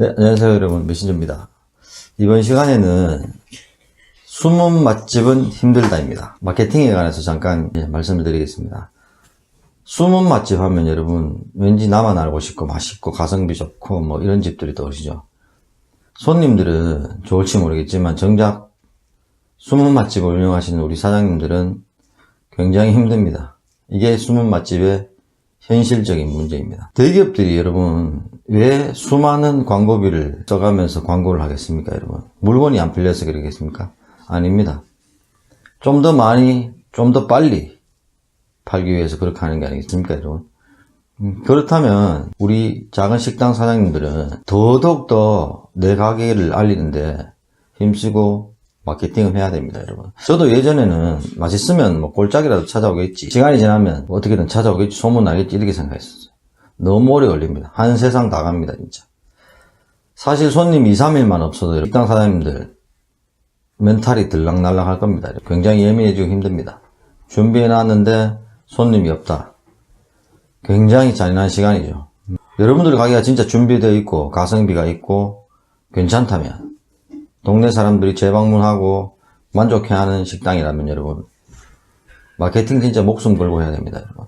네, 안녕하세요 여러분 메신저입니다. 이번 시간에는 숨은 맛집은 힘들다입니다. 마케팅에 관해서 잠깐 예, 말씀을 드리겠습니다. 숨은 맛집 하면 여러분 왠지 나만 알고 싶고 맛있고 가성비 좋고 뭐 이런 집들이 떠오르시죠. 손님들은 좋을지 모르겠지만 정작 숨은 맛집을 운영하시는 우리 사장님들은 굉장히 힘듭니다. 이게 숨은 맛집의 현실적인 문제입니다. 대기업들이 여러분 왜 수많은 광고비를 써가면서 광고를 하겠습니까, 여러분? 물건이 안 풀려서 그러겠습니까? 아닙니다. 좀 더 많이, 좀 더 빨리 팔기 위해서 그렇게 하는 게 아니겠습니까, 여러분? 음, 그렇다면 우리 작은 식당 사장님들은 더더욱더 내 가게를 알리는데 힘쓰고 마케팅을 해야 됩니다, 여러분. 저도 예전에는 맛있으면 뭐 꼴짝이라도 찾아오겠지. 시간이 지나면 어떻게든 찾아오겠지, 소문 나겠지, 이렇게 생각했었어요. 너무 오래 걸립니다. 한 세상 다 갑니다, 진짜. 사실 손님 2, 3일만 없어도 식당 사장님들 멘탈이 들락날락 할 겁니다. 굉장히 예민해지고 힘듭니다. 준비해놨는데 손님이 없다. 굉장히 잔인한 시간이죠. 여러분들 가게가 진짜 준비되어 있고 가성비가 있고 괜찮다면 동네 사람들이 재방문하고 만족해하는 식당이라면 여러분 마케팅 진짜 목숨 걸고 해야 됩니다 여러분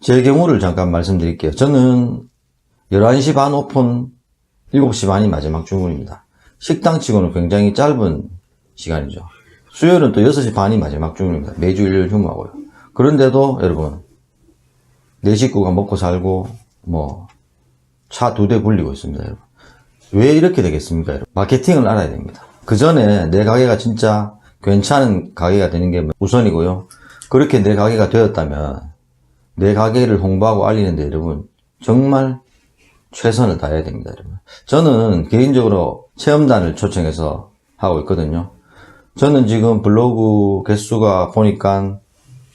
제 경우를 잠깐 말씀드릴게요 저는 11시 반 오픈 7시 반이 마지막 주문입니다 식당 치고는 굉장히 짧은 시간이죠 수요일은 또 6시 반이 마지막 주문입니다 매주 일요일 휴무하고요 그런데도 여러분 내 식구가 먹고 살고 뭐 차 두대 굴리고 있습니다 여러분 왜 이렇게 되겠습니까? 여러분? 마케팅을 알아야 됩니다. 그 전에 내 가게가 진짜 괜찮은 가게가 되는 게 우선이고요. 그렇게 내 가게가 되었다면 내 가게를 홍보하고 알리는데 여러분 정말 최선을 다해야 됩니다. 여러분. 저는 개인적으로 체험단을 초청해서 하고 있거든요. 저는 지금 블로그 개수가 보니까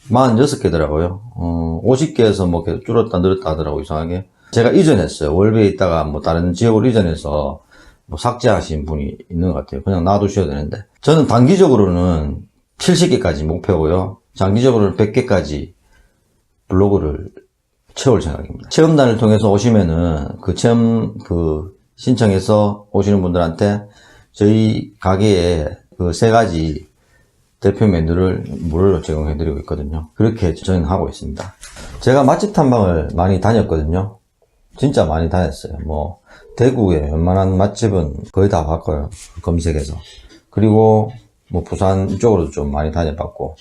46개더라고요. 어, 50개에서 뭐 줄었다 늘었다 하더라고 이상하게. 제가 이전했어요. 월베에 있다가 뭐 다른 지역으로 이전해서 뭐 삭제하신 분이 있는 것 같아요. 그냥 놔두셔야 되는데. 저는 단기적으로는 70개까지 목표고요. 장기적으로는 100개까지 블로그를 채울 생각입니다. 체험단을 통해서 오시면은 그 체험 그 신청해서 오시는 분들한테 저희 가게에 그 세 가지 대표 메뉴를 무료로 제공해 드리고 있거든요. 그렇게 저는 하고 있습니다. 제가 맛집 탐방을 많이 다녔거든요. 진짜 많이 다녔어요. 뭐 대구에 웬만한 맛집은 거의 다 봤고요. 검색해서. 그리고 뭐 부산 이쪽으로도 좀 많이 다녀봤고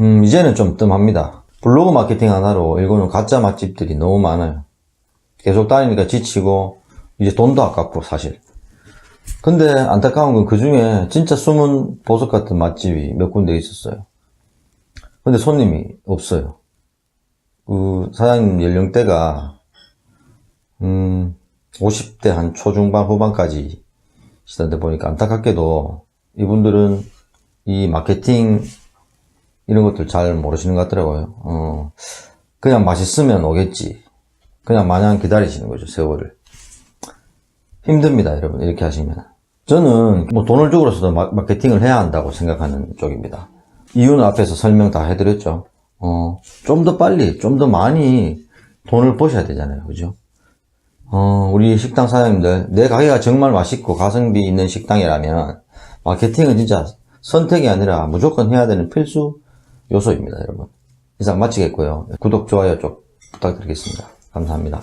음 이제는 좀 뜸합니다. 블로그 마케팅 하나로 일본은 가짜 맛집들이 너무 많아요. 계속 다니니까 지치고 이제 돈도 아깝고 사실. 근데 안타까운 건 그 중에 진짜 숨은 보석 같은 맛집이 몇 군데 있었어요. 근데 손님이 없어요. 그 사장님 연령대가 음 50대 한 초중반 후반까지 시던데 보니까 안타깝게도 이분들은 이 마케팅 이런 것들 잘 모르시는 것 같더라고요. 어, 그냥 맛있으면 오겠지. 그냥 마냥 기다리시는 거죠, 세월을. 힘듭니다, 여러분. 이렇게 하시면. 저는 뭐 돈을 주고서도 마, 마케팅을 해야 한다고 생각하는 쪽입니다. 이유는 앞에서 설명 다 해드렸죠. 어, 좀 더 빨리, 좀 더 많이 돈을 버셔야 되잖아요. 그죠? 어, 우리 식당 사장님들, 내 가게가 정말 맛있고 가성비 있는 식당이라면, 마케팅은 진짜 선택이 아니라 무조건 해야 되는 필수 요소입니다, 여러분. 이상 마치겠고요. 구독, 좋아요 쪽 부탁드리겠습니다. 감사합니다.